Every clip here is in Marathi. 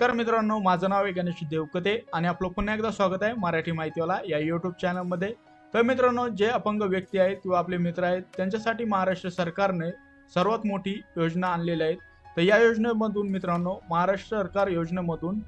नमस्कार मित्रांनो माझं नाव आहे गणेश देवकते आणि आपलं पुन्हा एकदा स्वागत आहे मराठी माहितीवाला या यूट्यूब चॅनलमध्ये तर मित्रांनो जे अपंग व्यक्ती आहेत किंवा आपले मित्र आहेत त्यांच्यासाठी महाराष्ट्र सरकारने सर्वात मोठी योजना आणलेल्या आहेत तर या योजनेमधून मित्रांनो महाराष्ट्र सरकार योजनेमधून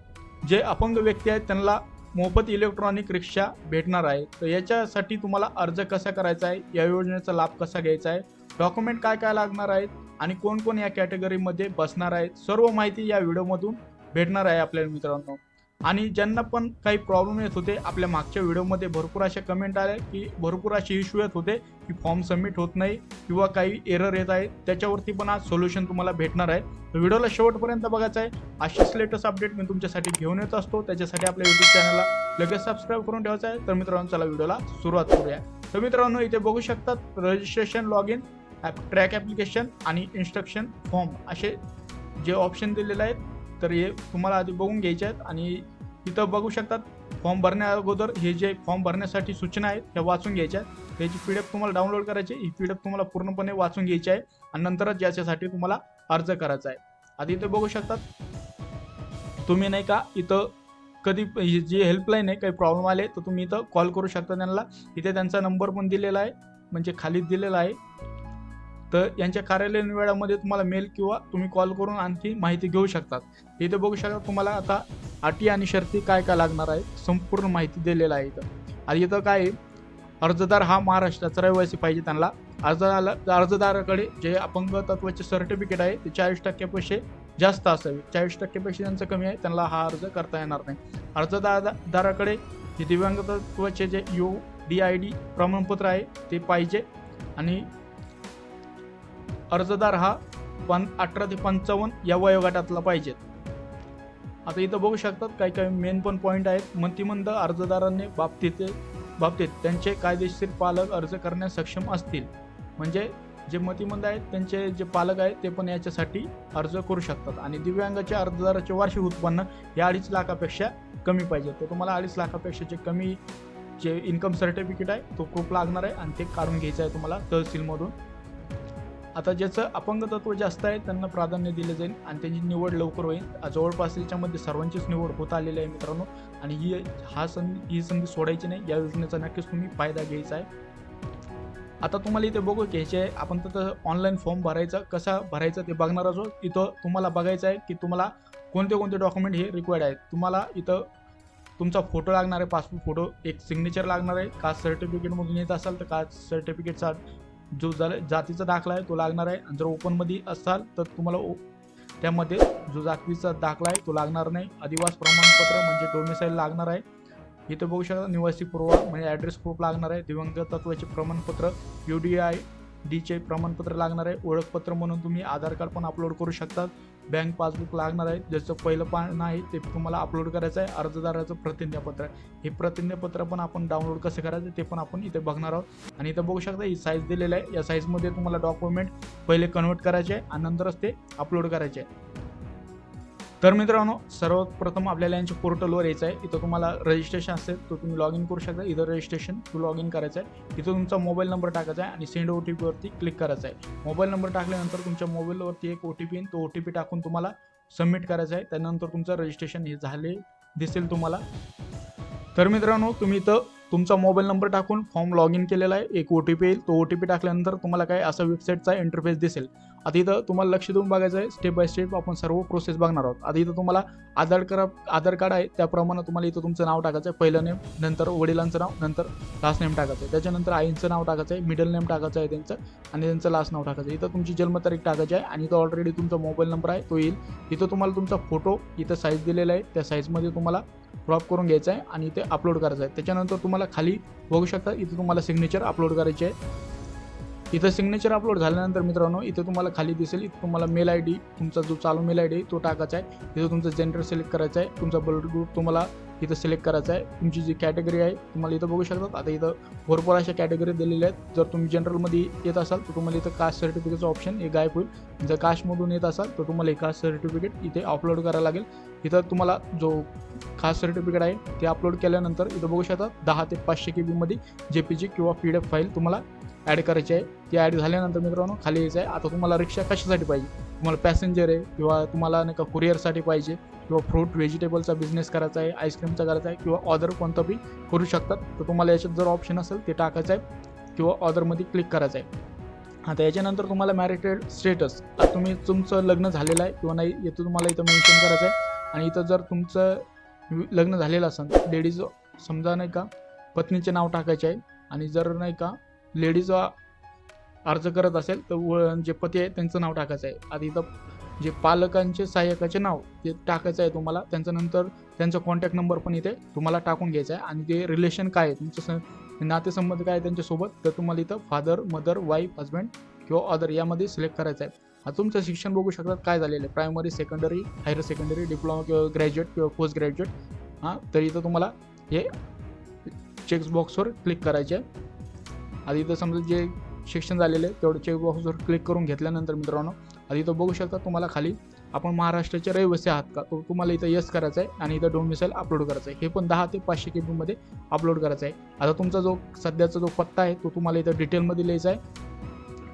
जे अपंग व्यक्ती आहेत त्यांना मोफत इलेक्ट्रॉनिक रिक्षा भेटणार आहे. तर याच्यासाठी तुम्हाला अर्ज कसा करायचा आहे या योजनेचा लाभ कसा घ्यायचा आहे डॉक्युमेंट काय काय लागणार आहेत आणि कोण कोण या कॅटेगरीमध्ये बसणार आहेत सर्व माहिती या व्हिडिओमधून भेटणार आहे आपल्या मित्रांनो. आणि ज्यांना पण काही प्रॉब्लेम येत होते आपल्या मागच्या व्हिडिओमध्ये भरपूर अशा कमेंट आल्या की भरपूर असे इश्यू येत होते की फॉर्म सबमिट होत नाही किंवा काही एरर येत आहे त्याच्यावरती पण आज सोल्युशन तुम्हाला भेटणार आहे. तर व्हिडिओला शेवटपर्यंत बघायचं आहे. असेच लेटेस्ट अपडेट मी तुमच्यासाठी घेऊन येत असतो. त्याच्यासाठी आपल्या युट्यूब चॅनलला लगेच सबस्क्राईब करून ठेवायचं आहे. तर मित्रांनो चला व्हिडिओला सुरुवात करूया. तर मित्रांनो इथे बघू शकतात registration log in track application आणि इन्स्ट्रक्शन फॉर्म असे जे ऑप्शन दिलेले आहेत. तर हे तुम्हाला आधी बघून घ्यायचे आहेत आणि इथं बघू शकतात फॉर्म भरण्या अगोदर हे जे फॉर्म भरण्यासाठी सूचना आहेत ह्या वाचून घ्यायच्या आहेत. त्याची पी डी एफ तुम्हाला डाउनलोड करायची ही पी डी एफ तुम्हाला पूर्णपणे वाचून घ्यायची आहे आणि नंतरच याच्यासाठी तुम्हाला अर्ज करायचा आहे. आधी इथं बघू शकतात. तुम्ही नाही का इथं कधी ही जी हेल्पलाईन आहे काही प्रॉब्लेम आले तर तुम्ही इथं कॉल करू शकता त्यांना. इथे त्यांचा नंबर पण दिलेला आहे म्हणजे खालीच दिलेला आहे. तर यांच्या कार्यालयीन वेळामध्ये तुम्हाला मेल किंवा तुम्ही कॉल करून आणखी माहिती घेऊ शकतात. इथे बघू शकता तुम्हाला आता अटी आणि शर्ती काय काय लागणार आहे संपूर्ण माहिती दिलेलं आहे इथं. आणि इथं काय आहे, अर्जदार हा महाराष्ट्राचा रहिवासी पाहिजे त्यांना. अर्जदार अर्जदाराकडे जे अपंग तत्वाचे सर्टिफिकेट आहे ते चाळीस टक्क्यापेक्षा जास्त असावे. चाळीस टक्क्यापेक्षा ज्यांचं कमी आहे त्यांना हा अर्ज करता येणार नाही. अर्जदाराकडे जे दिव्यांग जे यू डी आय डी प्रमाणपत्र आहे ते पाहिजे. आणि अर्जदार हा पण अठरा ते पंचावन्न या वयोगटातला पाहिजेत. आता इथं बघू शकतात काही काही मेन पण पॉईंट आहेत. मतिमंद अर्जदारांनी बाबतीत बाबतीत त्यांचे कायदेशीर पालक अर्ज करण्यास सक्षम असतील. म्हणजे जे मतिमंद आहेत त्यांचे जे पालक आहेत ते पण याच्यासाठी अर्ज करू शकतात. आणि दिव्यांगाच्या अर्जदाराचे वार्षिक उत्पन्न हे अडीच लाखापेक्षा कमी पाहिजे. तर तुम्हाला अडीच लाखापेक्षा जे कमी जे इन्कम सर्टिफिकेट आहे तो प्रूफ लागणार आहे आणि ते काढून घ्यायचं आहे तुम्हाला तहसीलमधून. आता ज्याचं अपंग तत्व जास्त आहे त्यांना प्राधान्य दिलं जाईल आणि त्यांची निवड लवकर होईल. जवळपास याच्यामध्ये सर्वांचीच निवड होत आलेली आहे मित्रांनो. आणि ही हा संधी ही संधी सोडायची नाही. या योजनेचा नक्कीच तुम्ही फायदा घ्यायचा आहे. आता तुम्हाला इथे बघू घ्यायचे आहे आपण तर ऑनलाईन फॉर्म भरायचा कसा भरायचा ते बघणार असो इथं तुम्हाला बघायचं आहे की तुम्हाला कोणते कोणते डॉक्युमेंट हे रिक्वायर्ड आहेत. तुम्हाला इथं तुमचा फोटो लागणार आहे पासपोर्ट फोटो एक सिग्नेचर लागणार आहे. कास्ट सर्टिफिकेटमधून येत असाल तर कास्ट सर्टिफिकेटचा जो झाला जातीचा दाखला आहे तो लागणार आहे. आणि जर ओपनमध्ये असाल तर तुम्हाला ओ त्यामध्ये जो जातीचा दाखला आहे तो लागणार नाही. अधिवास प्रमाणपत्र म्हणजे डोमिसाईल लागणार आहे. इथं बघू शकता निवासी पुरावा म्हणजे ॲड्रेस प्रूफ लागणार आहे. दिव्यांग तत्वाचे प्रमाणपत्र यू डी आय डीचे प्रमाणपत्र लागणार आहे ओळखपत्र म्हणून तुम्ही आधार कार्ड पण अपलोड करू शकतात. बँक पासबुक लागणार आहे ज्याचं पहिलं पान आहे ते तुम्हाला अपलोड करायचं आहे अर्जदाराचं प्रतिज्ञापत्र हे प्रतिज्ञापत्र पण आपण डाउनलोड कसं करायचं ते पण आपण इथे बघणार आहोत. आणि इथं बघू शकता ही साईज दिलेलं आहे. या साईजमध्ये तुम्हाला डॉक्युमेंट पहिले कन्वर्ट करायचे आहे आणि नंतरच ते अपलोड करायचे आहे. तर मित्रांनो सर्वप्रथम आपल्याला यांच्या पोर्टलवर यायचं आहे. इथं तुम्हाला रजिस्ट्रेशन असेल तर तुम्ही लॉग इन करू शकता. इथं रजिस्ट्रेशन टू लॉग इन करायचं आहे. इथं तुमचा मोबाईल नंबर टाकायचा आहे आणि सेंड ओ टी पीवरती क्लिक करायचं आहे. मोबाईल नंबर टाकल्यानंतर तुमच्या मोबाईलवरती एक ओ टी पी तो ओ टी पी टाकून तुम्हाला सबमिट करायचं आहे. त्यानंतर तुमचं रजिस्ट्रेशन हे झाले दिसेल तुम्हाला. तर मित्रांनो तुम्ही इथं तुमचा मोबाईल नंबर टाकून फॉर्म लॉग इन केलेला आहे. एक ओ टी पी येईल. तो ओ टी पी टाकल्यानंतर तुम्हाला काय असा वेबसाईटचा इंटरफेस दिसेल. आता इथं तुम्हाला लक्ष देऊन बघायचं आहे. स्टेप बाय स्टेप आपण सर्व प्रोसेस बघणार आहोत. आता इथं तुम्हाला आधार कार्ड आधार कार्ड आहे. त्याप्रमाणे तुम्हाला इथं तुमचं नाव टाकायचं आहे. पहिलं नेम नंतर वडिलांचं नाव नंतर लास्ट नेम टाकायचं आहे. त्याच्यानंतर आईंचं नाव टाकायचं आहे. मिडल नेम टाकायचं आहे त्यांचं आणि त्यांचं लास्ट नाव टाकायचं आहे. इथं तुमची जन्मतारीख टाकायची आहे आणि इथं ऑलरेडी तुमचा मोबाईल नंबर आहे. तो येईल. इथं तुम्हाला तुमचा फोटो इथं साईज दिलेला आहे. त्या साईजमध्ये तुम्हाला क्रॉप करून घ्यायचं आहे आणि इथे अपलोड करायचं आहे. त्याच्यानंतर तुम्हाला खाली बघू शकता इथे तुम्हाला सिग्नेचर अपलोड करायचे आहे. इथं सिग्नेचर अपलोड झाल्यानंतर मित्रांनो इथं तुम्हाला खाली दिसेल इथं तुम्हाला मेल आय डी तुमचा जो चालू मेल आय डी तो टाकायचा आहे. इथं तुमचं जेंडर सिलेक्ट करायचं आहे. तुमचा ब्लड ग्रुप तुम्हाला इथं सिलेक्ट करायचं आहे. तुमची जी कॅटेगरी आहे तुम्हाला इथं बघू शकतात. आता इथं भरपूर अशा कॅटेगरी दिलेल्या आहेत. जर तुम्ही जनरलमध्ये येत असाल तर तुम्हाला इथं कास्ट सर्टिफिकेटचं ऑप्शन हे गायब होईल. जर कास्टमधून येत असाल तर तुम्हाला हे कास्ट सर्टिफिकेट इथे अपलोड करायला लागेल. इथं तुम्हाला जो खास सर्टिफिकेट आहे ते अपलोड केल्यानंतर इथं बघू शकता दहा ते पाचशे के बीमध्ये जे पी जी किंवा पी डी एफ फाईल तुम्हाला ॲड करायची आहे. ती ॲड झाल्यानंतर मित्रांनो खाली यायचं आहे. आता तुम्हाला रिक्षा कशासाठी पाहिजे? तुम्हाला पॅसेंजर आहे किंवा तुम्हाला नाही का कुरिअरसाठी पाहिजे किंवा फ्रूट व्हेजिटेबलचा बिझनेस करायचा आहे आईस्क्रीमचा करायचा आहे किंवा ऑर्डर कोणतं बी करू शकतात. तर तुम्हाला याच्यात जर ऑप्शन असेल ते टाकायचं आहे किंवा ऑर्डरमध्ये क्लिक करायचं आहे. आता याच्यानंतर तुम्हाला मॅरिटेड स्टेटस आता तुम्ही तुमचं लग्न झालेलं आहे किंवा नाही येतं तुम्हाला इथं मेन्शन करायचं आहे. आणि इथं जर तुमचं लग्न झालेलं असेल लेडीज समजा नाही का पत्नीचे नाव टाकायचे आहे. आणि जर नाही का लेडीज अर्ज करत असेल तर जे पती आहे त्यांचं नाव टाकायचं आहे. आधी इथं जे पालकांचे सहाय्यकाचे नाव ते टाकायचं आहे तुम्हाला त्यांच्यानंतर त्यांचा कॉन्टॅक्ट नंबर पण इथे तुम्हाला टाकून घ्यायचा आहे. आणि ते रिलेशन काय आहे तुमचं नातेसंबंध काय आहे त्यांच्यासोबत तर तुम्हाला इथं फादर मदर वाईफ हजबंड किंवा अदर यामध्ये सिलेक्ट करायचं आहे. आता तुमचं शिक्षण बघू शकतात काय झालेलं आहे. Primary secondary higher secondary diploma किंवा ग्रॅज्युएट किंवा पोस्ट ग्रॅज्युएट हां तर इथं तुम्हाला हे चेक्स बॉक्सवर क्लिक करायचे आहे. आता इथं समजा जे शिक्षण झालेलं आहे तेवढं चेकबॉक्सवर क्लिक करून घेतल्यानंतर मित्रांनो आता इथं बघू शकता तुम्हाला खाली आपण महाराष्ट्राचे रहिवासी आहात का? तो तुम्हाला इथं यस करायचं आहे आणि इथं डोमिसाईल अपलोड करायचं आहे. हे पण दहा ते पाचशे के बीमध्ये अपलोड करायचं आहे. आता तुमचा जो सध्याचा जो पत्ता आहे तो तुम्हाला इथं डिटेलमध्ये लिहायचा आहे.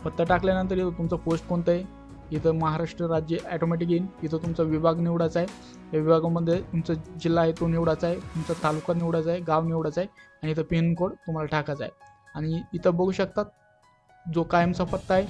पत्ता टाकल्यानंतर इथं तुमचं पोस्ट कोणतं आहे? इथं महाराष्ट्र राज्य ॲटोमॅटिक येईल इथं तुमचा विभाग निवडायचा आहे. या विभागामध्ये तुमचा जिल्हा आहे तो निवडायचा आहे. तुमचा तालुका निवडायचा आहे गाव निवडायचा आहे. आणि इथं पिनकोड तुम्हाला टाकायचा आहे. आणि इथं बघू शकतात जो कायमचा पत्ता आहे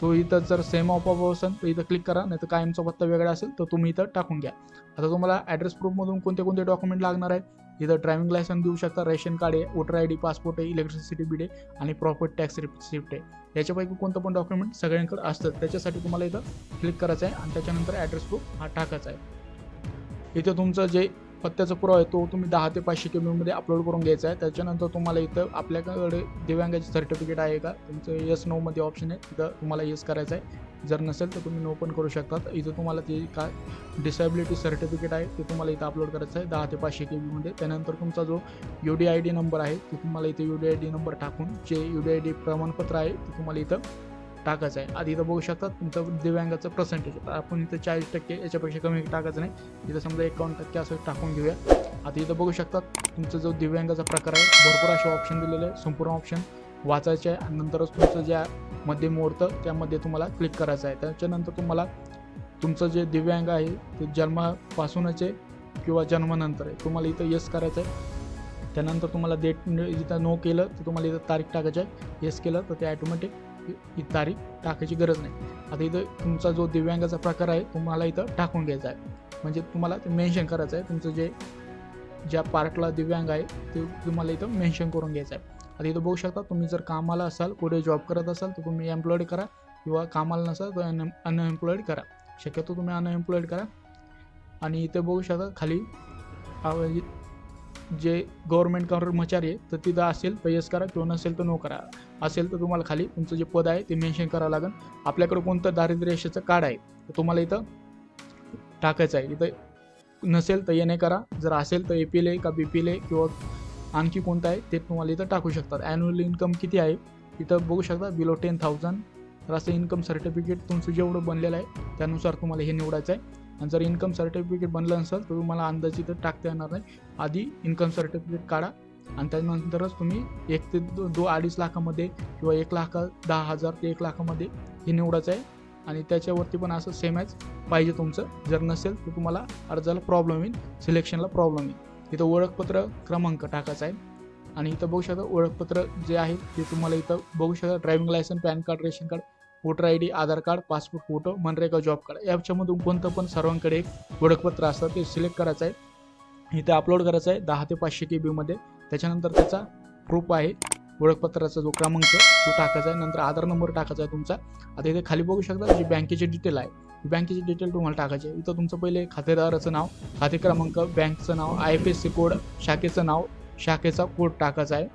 तो इथं जर सेम ऑफ ऑफ असेल तर इथं क्लिक करा नाही तर कायमचा पत्ता वेगळा असेल तर तुम्ही इथं टाकून घ्या. आता तुम्हाला ॲड्रेस प्रूफमधून कोणते कोणते डॉक्युमेंट लागणार आहेत? इथं ड्रायव्हिंग लायसन्स देऊ शकता रेशन कार्ड आहे वोटर आय डी पासपोर्ट आहे इलेक्ट्रिसिटी बिल आहे आणि प्रॉपर्टी टॅक्स रिसिप्ट आहे. याच्यापैकी कोणतं पण डॉक्युमेंट सगळ्यांकडे असतं. त्याच्यासाठी तुम्हाला इथं क्लिक करायचं आहे आणि त्याच्यानंतर ॲड्रेस प्रूफ हा टाकायचा आहे. इथं तुमचं जे पत्त्याचा पुरावा आहे तो तुम्ही दहा ते पाचशे किलोमीटरमध्ये अपलोड करून घ्यायचा आहे. त्याच्यानंतर तुम्हाला इथं आपल्याकडे दिव्यांगाचे सर्टिफिकेट आहे का? तुमचं यस नोमध्ये ऑप्शन आहे. तिथं तुम्हाला येस करायचं आहे. जर नसेल तर तुम्ही नो पण करू शकतात. इथं तुम्हाला ते काय डिसेबिलिटी सर्टिफिकेट आहे ते तुम्हाला इथं अपलोड करायचं आहे. दहा ते पाचशे के बीमध्ये त्यानंतर तुमचा जो U D I D number आहे ते तुम्हाला इथे U D I D number टाकून जे यू डी आय डी प्रमाणपत्र आहे ते तुम्हाला इथं टाकायचं आहे. आधी इथं बघू शकतात तुमचं दिव्यांगाचं पर्सेंटेज आपण इथं चाळीस टक्के याच्यापेक्षा कमी टाकायचं नाही. इथं समजा एकावन्न टक्के असं टाकून घेऊया. आता इथं बघू शकतात तुमचा जो दिव्यांगाचा प्रकार आहे भरपूर असे ऑप्शन दिलेले आहे संपूर्ण ऑप्शन वाचायचे आहे. आणि नंतरच तुमचं ज्या मध्ये मोडतं त्यामध्ये तुम्हाला क्लिक करायचं आहे. त्याच्यानंतर तुम्हाला तुमचं जे दिव्यांग आहे ते जन्मापासूनच आहे किंवा जन्मानंतर आहे. तुम्हाला इथं यस करायचं आहे. त्यानंतर तुम्हाला डेट इथं नो केलं तर तुम्हाला इथं तारीख टाकायची आहे. येस केलं तर ते ॲटोमॅटिक ही तारीख टाकायची गरज नाही. आता इथं तुमचा जो दिव्यांगाचा प्रकार आहे तुम्हाला इथं टाकून घ्यायचा आहे. म्हणजे तुम्हाला ते मेन्शन करायचं आहे. तुमचं जे ज्या पार्टला दिव्यांग आहे ते तुम्हाला इथं मेन्शन करून घ्यायचं आहे. आता इथं बघू शकता तुम्ही जर कामाला असाल कुठे जॉब करत असाल तर तुम्ही एम्प्लॉईड करा. किंवा कामाला नसाल तर अन अनएम्प्लॉईड करा. शक्यतो तुम्ही अनएम्प्लॉईड करा. आणि इथे बघू शकता खाली जे गव्हर्नमेंट कर्मचारी आहे तर तिथं असेल तर येस करा किंवा नसेल तर नो करा. असेल तर तुम्हाला खाली तुमचं जे पद आहे ते मेन्शन करावं लागेल. आपल्याकडे कोणतं दारिद्र्य कार्ड आहे तर तुम्हाला इथं टाकायचं आहे. इथं नसेल तर येणे करा जर असेल तर ए पी एल आहे का बी पी एल आहे किंवा आणखी कोणतं आहे ते तुम्हाला इथं टाकू शकतात. ॲन्युअल इन्कम किती आहे इथं बघू शकता बिलो टेन थाउजंड तर असं इन्कम सर्टिफिकेट तुमचं जेवढं बनलेलं आहे त्यानुसार तुम्हाला हे निवडायचं आहे. आणि जर इन्कम सर्टिफिकेट बनलं नसेल तर तुम्हाला अंदाज इथं टाकता येणार नाही. आधी इन्कम सर्टिफिकेट काढा आणि त्यानंतरच तुम्ही एक ते दो दो अडीच लाखामध्ये किंवा एक लाख दहा हजार ते एक लाखामध्ये हे निवडायचं आहे. आणि त्याच्यावरती पण असं सेमच पाहिजे तुमचं. जर नसेल तर तुम्हाला अर्जाला प्रॉब्लेम येईल सिलेक्शनला प्रॉब्लेम येईल. इथं ओळखपत्र क्रमांक टाकायचा आहे. आणि इथं बघू शकता ओळखपत्र जे आहे ते तुम्हाला इथं बघू शकता. Driving licence pan card ration card voter I D Aadhaar card passport photo MNREGA job card याच्यामधून कोणतं पण सर्वांकडे एक ओळखपत्र असतं ते सिलेक्ट करायचं आहे. इथे अपलोड करायचं आहे दहा ते पाचशे के बीमध्ये त्याच्यानंतर त्याचा प्रूफ आहे ओळखपत्राचा जो क्रमांक तो टाकायचा आहे. नंतर आधार नंबर टाकायचा आहे तुमचा. आता इथे खाली बघू शकता जी बँकेची डिटेल आहे. बँकेची डिटेल तुम्हाला टाकायची आहे. इथं तुमचं पहिले खातेदाराचं नाव खाते क्रमांक बँकचं नाव I F S C code शाखेचं नाव शाखेचा कोड टाकायचा आहे.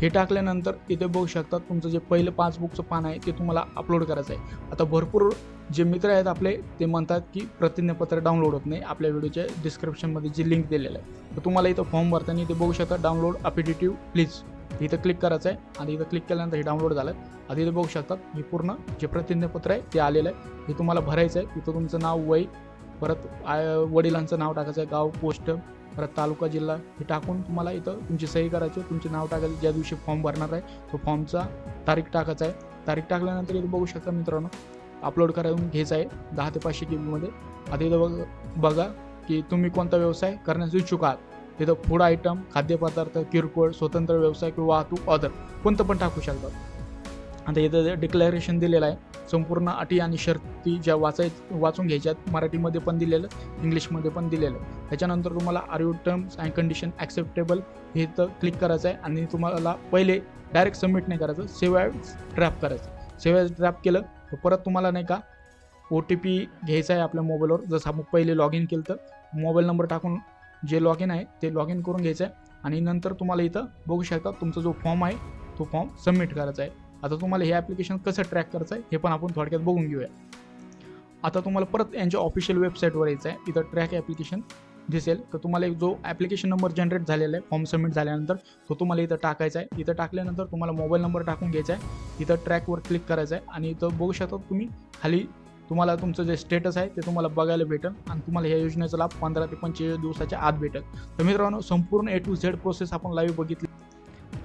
हे टाकल्यानंतर इथे बघू शकता तुमचं जे पहिलं पासबुकचं पान आहे ते तुम्हाला अपलोड करायचं आहे. आता भरपूर जे मित्र आहेत आपले ते म्हणतात की प्रतिज्ञापत्र डाउनलोड होत नाही. आपल्या व्हिडिओच्या डिस्क्रिप्शनमध्ये जी लिंक दिलेलं आहे. तर तुम्हाला इथं फॉर्म भरताना इथे बघू शकता डाउनलोड अपिटेटिव्ह प्लीज इथं क्लिक करायचं आहे आणि इथं क्लिक केल्यानंतर हे डाउनलोड झालं. आहे आता इथं बघू शकतात हे पूर्ण जे प्रतिज्ञापत्र आहे ते आलेलं आहे. हे तुम्हाला भरायचं आहे. इथं तुमचं नाव वय परत आय वडिलांचं नाव टाकायचं आहे. गाव पोस्ट परत तालुका जिल्हा हे टाकून तुम्हाला इथं तुमची सही करायची आहे, तुमचे नाव टाकायचं. ज्या दिवशी फॉर्म भरणार आहे तो फॉर्मचा तारीख टाकायचा आहे. तारीख टाकल्यानंतर इथं बघू शकता मित्रांनो अपलोड करायला घ्यायचं आहे. दहा ते पाचशे के बीमध्ये आता इथं बघ बघा की तुम्ही कोणता व्यवसाय करण्यास इच्छुक आहात. तिथं फूड आयटम खाद्यपदार्थ किरकोळ स्वतंत्र व्यवसाय किंवा वाहतूक ऑदर कोणतं पण टाकू शकतात आता इथं डिक्लेरेशन दिलेलं आहे. संपूर्ण अटी आणि शर्ती ज्या वाचाय वाचून घ्यायच्यात मराठीमध्ये पण दिलेलं इंग्लिशमध्ये पण दिलेलं. त्याच्यानंतर तुम्हाला are you terms and condition acceptable हे तर क्लिक करायचं आहे आणि तुम्हाला पहिले डायरेक्ट सबमिट नाही करायचं सेव्ह ड्रॅप करायचं. सेव्ह ड्रॅप केलं तर परत तुम्हाला नाही का ओ टी पी घ्यायचा आहे आपल्या मोबाईलवर जसं आपण पहिले लॉग इन केलं तर मोबाईल नंबर टाकून जे लॉग इन आहे ते लॉग इन करून घ्यायचं आहे आणि नंतर तुम्हाला इथं बघू शकता तुमचा जो फॉर्म आहे तो फॉर्म सबमिट करायचा आहे. आता तुम्हाला हे ॲप्लिकेशन कसं ट्रॅक करायचं आहे हे पण आपण थोडक्यात बघून घेऊया. आता तुम्हाला परत यांच्या ऑफिशियल वेबसाईटवर यायचं आहे इथं ट्रॅक ॲप्लिकेशन दिसेल. तर तुम्हाला एक जो ॲप्लिकेशन नंबर जनरेट झालेला आहे फॉर्म सबमिट झाल्यानंतर तो तुम्हाला इथं टाकायचा आहे. इथं टाकल्यानंतर तुम्हाला मोबाईल नंबर टाकून घ्यायचा आहे. इथं ट्रॅकवर क्लिक करायचं आहे. आणि इथं बघू शकता तुम्ही खाली तुम्हाला तुमचं जे स्टेटस आहे ते तुम्हाला बघायला भेटेल. आणि तुम्हाला ह्या योजनेचा लाभ पंधरा ते पंचेचाळीस दिवसाच्या आत भेटेल. तर मित्रांनो संपूर्ण ए टू झेड प्रोसेस आपण लाईव्ह बघितली.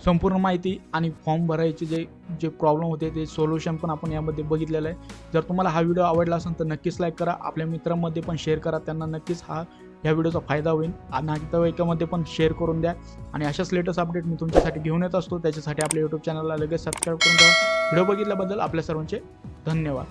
संपूर्ण माहिती आणि फॉर्म भरायचे जे जे प्रॉब्लेम होते ते सोल्युशन पण आपण यामध्ये बघितलेलं आहे. जर तुम्हाला हा व्हिडिओ आवडला असेल तर नक्कीच लाईक करा. आपल्या मित्रांमध्ये पण शेअर करा. त्यांना नक्कीच हा या व्हिडिओचा फायदा होईल. आणि नातेवाईकामध्ये पण शेअर करून द्या. आणि अशाच लेटेस्ट अपडेट मी तुमच्यासाठी घेऊन येत असतो. त्याच्यासाठी आपल्या यूट्यूब चॅनलला लगेच सबस्क्राईब करून द्या व्हिडिओ बघितल्याबद्दल आपल्या सर्वांचे धन्यवाद.